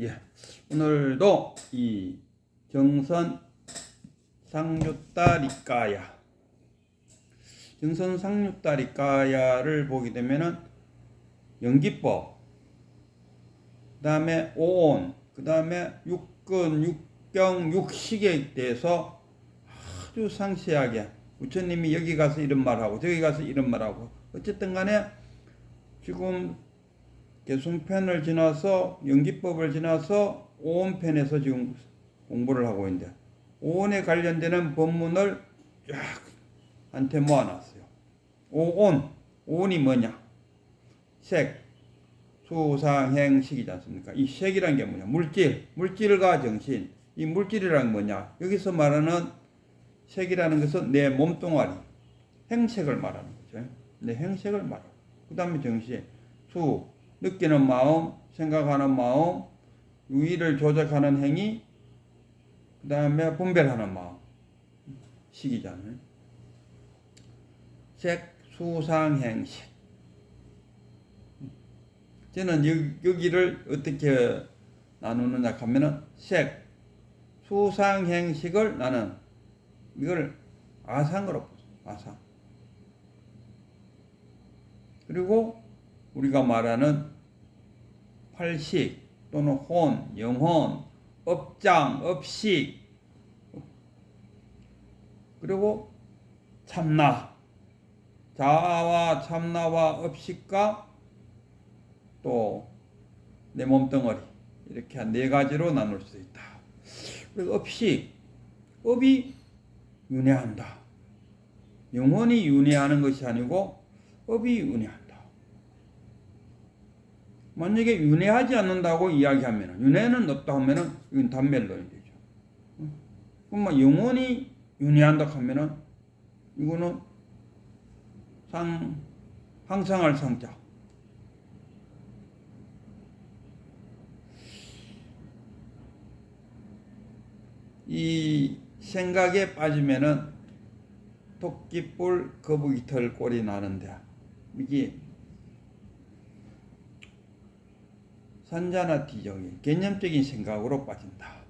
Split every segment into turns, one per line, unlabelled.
예. 오늘도 이 정선 상류다리까야 정선 상류다리까야를 보게 되면은 연기법 그 다음에 오온 그 다음에 육근 육경 육식에 대해서 아주 상세하게 부처님이 여기 가서 이런 말하고 저기 가서 이런 말하고 어쨌든 간에 지금 개송편을 지나서 연기법을 지나서 오온편에서 지금 공부를 하고 있는데 오온에 관련되는 법문을 쫙 한테 모아놨어요. 오온 오온이 뭐냐? 색 수상행식이지 않습니까? 이 색이란 게 뭐냐? 물질 물질과 정신 이 물질이란 뭐냐? 여기서 말하는 색이라는 것은 내 몸뚱아리 행색을 말하는 거죠. 내 행색을 말하고 그 다음에 정신 수 느끼는 마음, 생각하는 마음, 유의를 조작하는 행위, 그 다음에 분별하는 마음, 식이잖아요. 색, 수상, 행 식. 저는 여, 여기를 어떻게 나누느냐 하면은 색, 수상, 행식을 나는 이걸 아상으로 보죠. 아상. 그리고 우리가 말하는 팔식 또는 혼, 영혼, 업장, 업식 그리고 참나 자아와 참나와 업식과 또 내 몸덩어리 이렇게 한 네 가지로 나눌 수 있다. 그리고 업식 업이 윤회한다. 영혼이 윤회하는 것이 아니고 업이 윤회한다. 만약에 윤회하지 않는다고 이야기하면 윤회는 없다 하면은 이건 단멸론이 되죠. 그럼 뭐 영혼이 윤회한다 하면은 이거는 상 항상할 상자. 이 생각에 빠지면은 토끼뿔 거북이털 꼴이 나는데 이게 산자나 뒤적인 개념적인 생각으로 빠진다.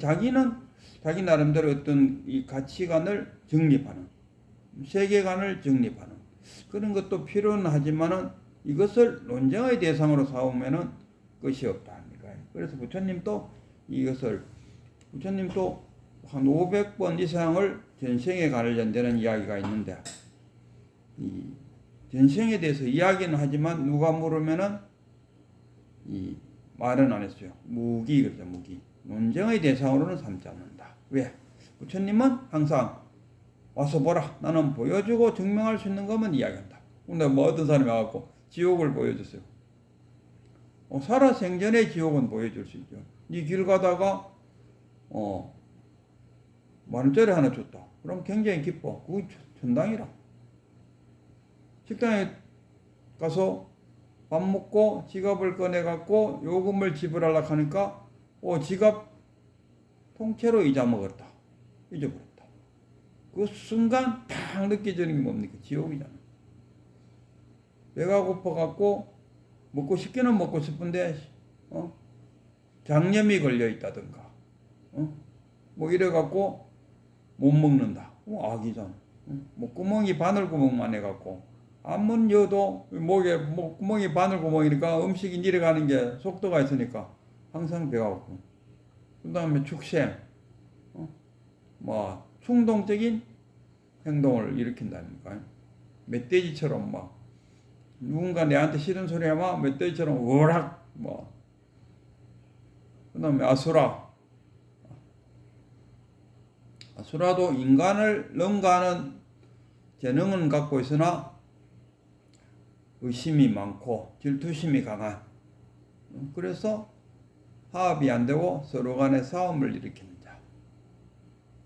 자기는 자기 나름대로 어떤 이 가치관을 정립하는 세계관을 정립하는 그런 것도 필요는 하지만은 이것을 논쟁의 대상으로 삼으면은 것이 없다 합니다. 그래서 부처님도 이것을 부처님도 한 500번 이상을 전생에 관련되는 이야기가 있는데 이 전생에 대해서 이야기는 하지만 누가 물으면은 이 말은 안 했어요. 무기 그러죠 무기. 논쟁의 대상으로는 삼지 않는다. 왜? 부처님은 항상 와서 보라. 나는 보여주고 증명할 수 있는 것만 이야기한다. 근데 뭐 어떤 사람이 와갖고 지옥을 보여줬어요. 어, 살아 생전에 지옥은 보여줄 수 있죠. 네 길 가다가 어 만원짜리 하나 줬다. 그럼 굉장히 기뻐. 그게 천당이라. 식당에 가서 밥 먹고 지갑을 꺼내갖고 요금을 지불하려고 하니까 어 지갑 통째로 잊어먹었다. 잊어버렸다. 그 순간 팍 느껴지는 게 뭡니까? 지옥이잖아. 배가 고파갖고 먹고 싶기는 먹고 싶은데 어? 장염이 걸려 있다든가 어? 뭐 이래갖고 못 먹는다. 어, 악이잖아. 어? 뭐 구멍이 바늘 구멍만 해갖고 안문 여도 목에 목 구멍이 바늘 구멍이니까 음식이 내려가는 게 속도가 있으니까 항상 배가 고프. 그 다음에 축생, 어? 뭐 충동적인 행동을 일으킨다니까. 멧돼지처럼 막 누군가 내한테 싫은 소리 하면 멧돼지처럼 워락 뭐. 그 다음에 아수라. 아수라도 인간을 능가하는 재능은 갖고 있으나 의심이 많고 질투심이 강한 그래서 화합이 안 되고 서로 간에 싸움을 자.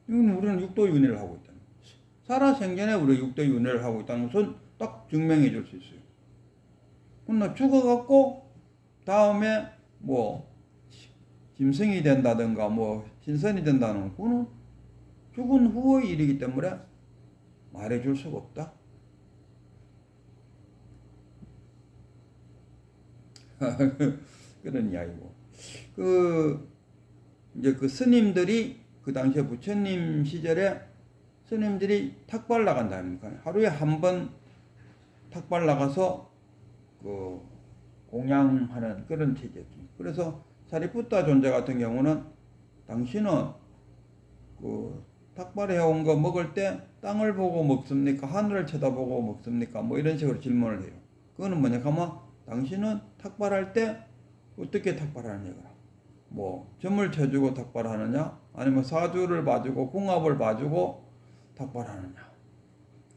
이건 우리는 육도윤회를 하고 있다. 살아 생전에 우리 육도윤회를 하고 있다는 것은 딱 증명해 줄 수 있어요. 그러나 죽어갖고 다음에 뭐 짐승이 된다든가 뭐 신선이 된다는 그는 죽은 후의 일이기 때문에 말해 줄 수가 없다. 그런 이야기고. 그 이제 그 스님들이 그 당시에 부처님 시절에 스님들이 탁발 나간다 아닙니까? 하루에 한 번 탁발 나가서 그 공양하는 그런 체제였죠. 그래서 사리푸타 존재 같은 경우는 당신은 그 탁발해 온 거 먹을 때 땅을 보고 먹습니까? 하늘을 쳐다보고 먹습니까? 뭐 이런 식으로 질문을 해요. 그거는 뭐냐 하면 당신은 탁발할 때 어떻게 탁발하느냐 뭐 점을 쳐주고 탁발하느냐 아니면 사주를 봐주고 궁합을 봐주고 탁발하느냐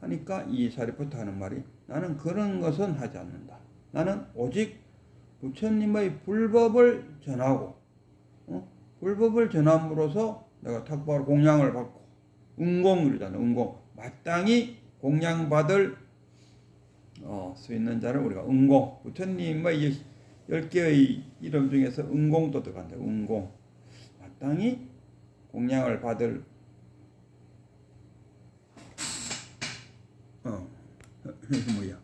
하니까 이 사리푸트 하는 말이 나는 그런 것은 하지 않는다. 나는 오직 부처님의 불법을 전하고 어? 불법을 전함으로써 내가 탁발 공양을 받고 은공 그러잖아 은공 마땅히 공양받을 어, 수 있는 자를 우리가 은공. 부처님의 이열 개의 이름 중에서 은공도 들어간다. 은공. 마땅히 공양을 받을 어 뭐야?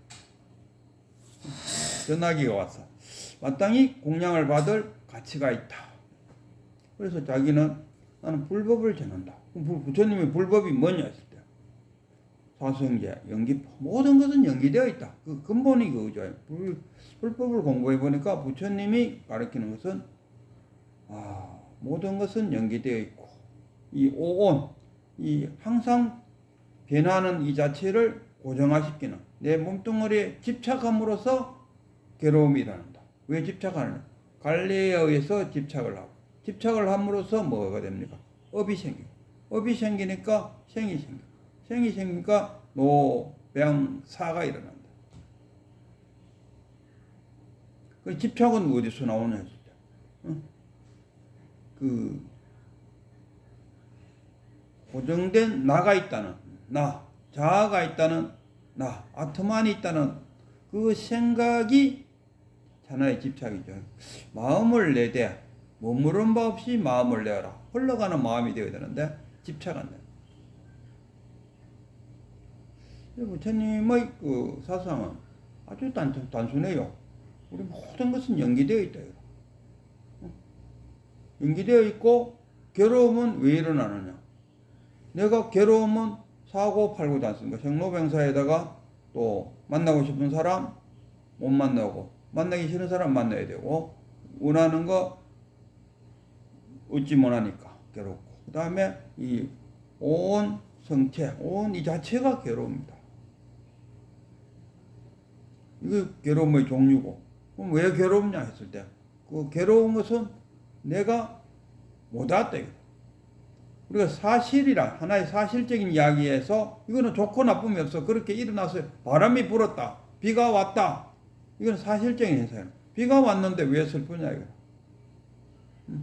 전화기가 왔어. 마땅히 공양을 받을 가치가 있다. 그래서 자기는 나는 불법을 전한다. 부처님의 불법이 뭐냐 사성제, 연기파 모든 것은 연기되어 있다. 그 근본이 그거죠. 불, 불법을 공부해 보니까 부처님이 가르치는 것은 아 모든 것은 연기되어 있고 이 오온 이 항상 변하는 이 자체를 고정화시키는 내 몸뚱어리에 집착함으로써 괴로움이 일어난다. 왜 집착하느냐? 관리에 의해서 집착을 하고 집착을 함으로써 뭐가 됩니까? 업이 생기고 업이 생기니까 생이 생기고 생이 생기니까 노병사가 일어난다. 그 집착은 어디서 나오냐 때, 응? 그 고정된 나가 있다는 나, 자아가 있다는 나, 아트만이 있다는 그 생각이 하나의 집착이죠. 마음을 내대 머무른 바 없이 마음을 내어라. 흘러가는 마음이 되어야 되는데 집착 안 돼. 부처님의 그 사상은 아주 단, 단순해요. 우리 모든 것은 연기되어 있다. 연기되어 있고 괴로움은 왜 일어나느냐? 내가 괴로움은 사고 팔고지 않습니까? 생로병사에다가 또 만나고 싶은 사람 못 만나고 만나기 싫은 사람 만나야 되고 원하는 거 얻지 못하니까 괴롭고 그 다음에 이 온 성체, 온 이 자체가 괴로움입니다. 이게 괴로움의 종류고. 그럼 왜 괴롭냐 했을 때 그 괴로운 것은 내가 못 왔다 이거. 우리가 사실이라 하나의 사실적인 이야기에서 이거는 좋고 나쁨이 없어. 그렇게 일어나서 바람이 불었다. 비가 왔다. 이건 사실적인 현상이야. 비가 왔는데 왜 슬프냐 이거.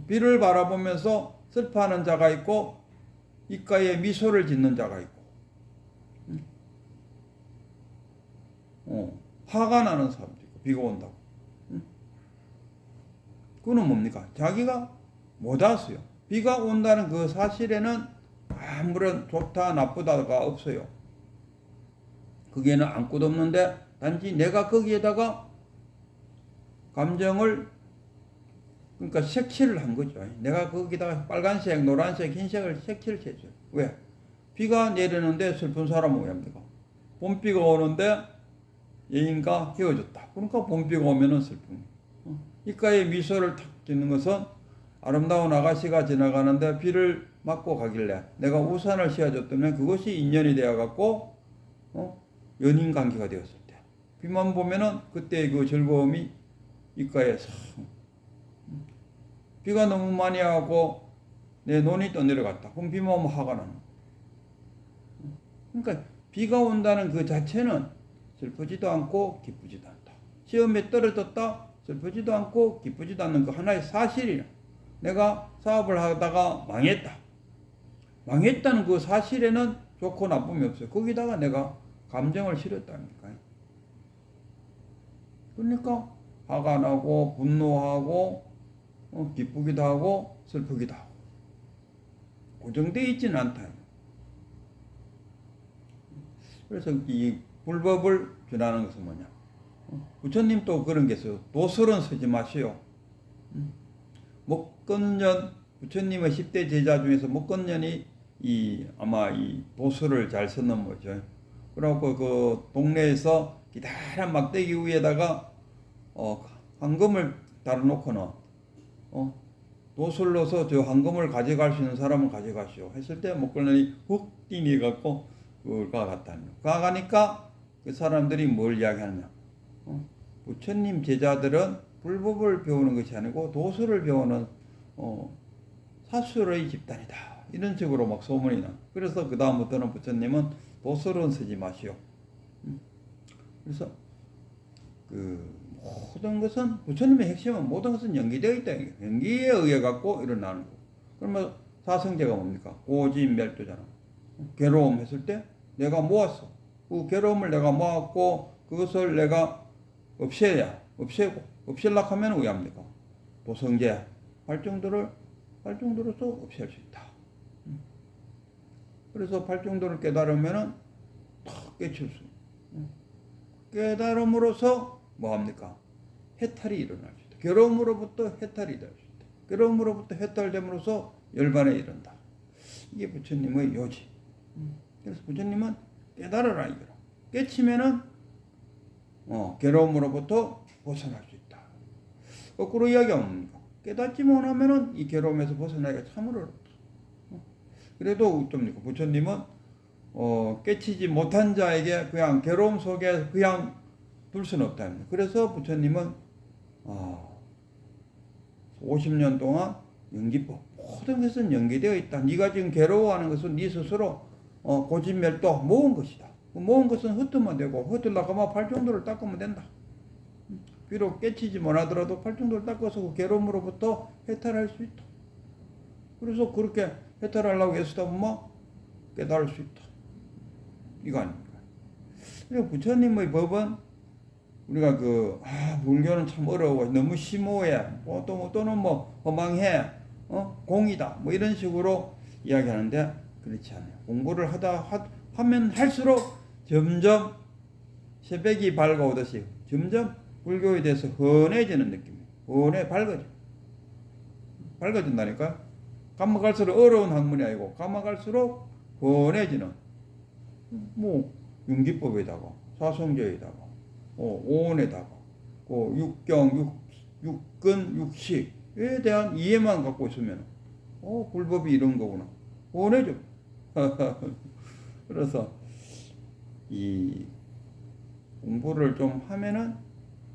비를 바라보면서 슬퍼하는 자가 있고 입가에 미소를 짓는 자가 있고 어, 화가 나는 사람도 있고 비가 온다고 그거는 뭡니까 자기가 못 왔어요 비가 온다는 그 사실에는 아무런 좋다 나쁘다가 없어요 거기에는 아무것도 없는데 단지 내가 거기에다가 감정을 그러니까 색칠을 한 거죠. 내가 거기다가 빨간색, 노란색, 흰색을 색칠을 했죠. 왜? 비가 내리는데 슬픈 사람은 왜 합니까? 봄비가 오는데 여인과 헤어졌다. 그러니까 봄비가 오면은 슬픈. 어? 이가에 미소를 탁 짓는 것은 아름다운 아가씨가 지나가는데 비를 맞고 가길래 내가 우산을 씌워줬다면 그것이 인연이 되어갖고 어? 연인 관계가 되었을 때 비만 보면은 그때 그 즐거움이 입가에 싹 비가 너무 많이 하고 내 눈이 또 내려갔다. 그럼 비만 오면 화가 나는. 그러니까 비가 온다는 그 자체는 슬프지도 않고 기쁘지도 않다. 시험에 떨어졌다 슬프지도 않고 기쁘지도 않는 그 하나의 사실이야. 내가 사업을 하다가 망했다. 망했다는 그 사실에는 좋고 나쁨이 없어요. 거기다가 내가 감정을 실었다니까. 그러니까 화가 나고 분노하고 어, 기쁘기도 하고 슬프기도 하고 고정되어 있지는 않다. 그래서 이 불법을 전하는 것은 뭐냐? 어, 부처님 또 그런 게 있어요. 도설은 쓰지 마시오. 목건년 부처님의 10대 제자 중에서 목건년이 이 아마 이 도수를 잘 썼는 거죠. 그래갖고 그 동네에서 기다란 막대기 위에다가 어 황금을 달아놓고는 어 넣어서 저 황금을 가져갈 수 있는 사람은 가져가시오 했을 때 목걸년이 훅 뛰니 갖고 그걸 가갔다는 거. 가 가니까 그 사람들이 뭘 이야기하느냐 어? 부처님 제자들은 불법을 배우는 것이 아니고 도수를 배우는 어, 사술의 집단이다. 이런 식으로 막 소문이 나. 그래서 그 다음부터는 부처님은 도수는 쓰지 마시오. 음. 그래서 그 모든 것은 부처님의 핵심은 모든 것은 연기되어 있다. 연기에 의해 갖고 일어나는 거. 그러면 사성제가 뭡니까? 고지멸도잖아. 괴로움 했을 때 내가 모았어. 그 괴로움을 내가 모았고 그것을 내가 없애야 없애고 없앨라 하면 왜 합니까? 도성제 발정도를 발정도로서 없앨 수 있다. 음. 그래서 발정도를 깨달으면은 탁 깨칠 수. 음. 깨달음으로써 뭐 합니까? 해탈이 일어날 수 있다. 괴로움으로부터 해탈이 될 수 있다. 괴로움으로부터 해탈됨으로써 열반에 이른다. 이게 부처님의 요지. 음. 그래서 부처님은 깨달으라 이거라. 깨치면은 어, 괴로움으로부터 벗어날 수 있다. 거꾸로 이야기하면 뭡니까? 깨닫지 못하면은 이 괴로움에서 벗어나기가 참으로 어렵다. 어? 그래도 어떻습니까? 부처님은 어, 깨치지 못한 자에게 그냥 괴로움 속에 그냥 둘 수는 없다. 그래서 부처님은 어, 50년 동안 연기법 모든 것은 연기되어 있다. 네가 지금 괴로워하는 것은 네 스스로 어, 고진멸도 모은 것이다. 그 모은 것은 흩으면 되고 흩으려고 하면 팔정도를 닦으면 된다. 비록 깨치지 못하더라도 팔정도를 닦아서 그 괴로움으로부터 해탈할 수 있다. 그래서 그렇게 해탈하려고 애쓰다 보면 깨달을 수 있다. 이거 아닙니까? 부처님의 법은 우리가 그, 아, 불교는 참 어려워. 너무 심오해. 뭐, 또, 뭐, 또는 뭐, 허망해. 어? 공이다. 뭐 이런 식으로 이야기하는데, 그렇지 않아요. 공부를 하다, 하, 하면 할수록 점점 새벽이 밝아오듯이 점점 불교에 대해서 헌해지는 느낌이에요. 헌해, 밝아져. 밝아진다니까? 가면 갈수록 어려운 학문이 아니고, 가면 갈수록 헌해지는, 뭐, 윤기법에다가, 사성제에다가, 어, 오온에다가, 그 육경, 육, 육근, 육식에 대한 이해만 갖고 있으면, 어, 불법이 이런 거구나. 헌해져. 그래서, 이 공부를 좀 하면은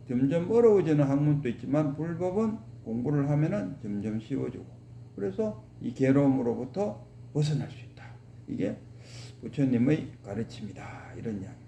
점점 어려워지는 학문도 있지만 불법은 공부를 하면은 점점 쉬워지고 그래서 이 괴로움으로부터 벗어날 수 있다. 이게 부처님의 가르침이다. 이런 이야기.